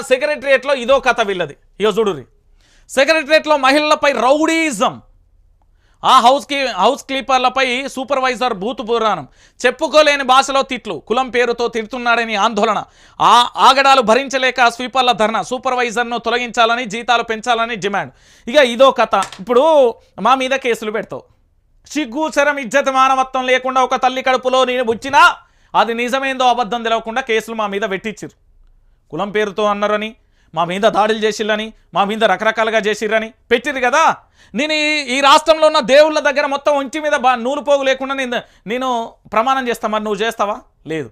సెక్రటరియట్లో ఇదో కథ వీళ్ళది. ఇక చూడురి సెక్రటరియట్లో మహిళలపై రౌడీజం. ఆ హౌస్ కీ హౌస్ క్లీపర్లపై సూపర్వైజర్ బూతు పురాణం చెప్పుకోలేని భాషలో తిట్లు కులం పేరుతో తిడుతున్నాడని ఆందోళన. ఆ ఆగడాలు భరించలేక స్వీపర్ల ధర్నా సూపర్వైజర్ను తొలగించాలని జీతాలు పెంచాలని డిమాండ్. ఇక ఇదో కథ. ఇప్పుడు మా మీద కేసులు పెడతావు. సిగ్గుచరం ఇజ్జత మానవత్వం లేకుండా ఒక తల్లి కడుపులో నేను బుచ్చినా అది నిజమేందో అబద్ధం తెలవకుండా కేసులు మా మీద పెట్టించారు కులం పేరుతో అన్నారని మా మీద దాడులు చేసిర్రని మా మీద రకరకాలుగా చేసిర్రని పెట్టిర్రు కదా. నేను ఈ ఈ రాష్ట్రంలో ఉన్న దేవుళ్ళ దగ్గర మొత్తం ఒంటి మీద బా నూలు పోగు లేకుండా నేను నేను ప్రమాణం చేస్తా మరి నువ్వు చేస్తావా? లేదు.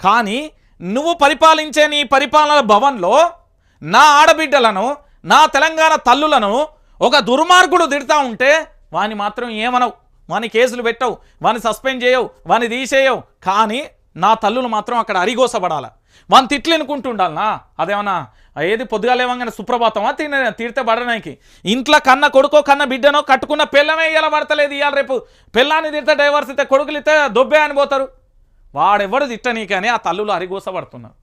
కానీ నువ్వు పరిపాలించే నీ పరిపాలన భవన్లో నా ఆడబిడ్డలను నా తెలంగాణ తల్లులను ఒక దుర్మార్గుడు తిడతా ఉంటే వాని మాత్రం ఏమనవు. వాని కేసులు పెట్టవు. వాని సస్పెండ్ చేయవు. వాని తీసేయవు. కానీ నా తల్లులు మాత్రం అక్కడ అరిగోసబడాల. వాని తిట్లు ఎనుకుంటుండాలనా అదేమన్నా ఏది పొద్దుగాలేవంగానే సుప్రభాతమా? తిన తీర్తే పడడానికి ఇంట్లో కన్న కొడుకో కన్న బిడ్డనో కట్టుకున్న పిల్లమే ఇలా పడతలేదు ఇవాళ రేపు. పిల్లాన్ని తిడితే డైవర్స్ ఇస్తే కొడుకులు ఇస్తే దొబ్బే అని పోతారు. వాడెవడు తిట్టనీ కానీ ఆ తల్లులు అరిగోసబడుతున్నారు.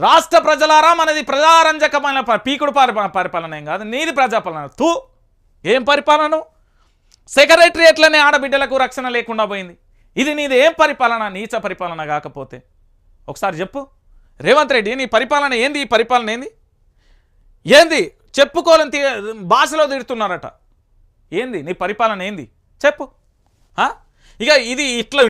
రాష్ట్ర ప్రజలారా మనది ప్రజారంజకమైన పీకుడు పరి పరిపాలన ఏం కాదు నీది ప్రజాపాలన. తూ ఏం పరిపాలన? సెక్రటరియట్లనే ఆడబిడ్డలకు రక్షణ లేకుండా పోయింది. ఇది నీది ఏం పరిపాలన నీచ పరిపాలన కాకపోతే. ఒకసారి చెప్పు. రేవంత్ రెడ్డి నీ పరిపాలన ఏంది? ఈ పరిపాలన ఏంది? ఏంది? చెప్పుకోలేని తీ- భాషలో తిడుతున్నారట. ఏంది? నీ పరిపాలన ఏంది? చెప్పు. ఆ? ఇక ఇది ఇట్లా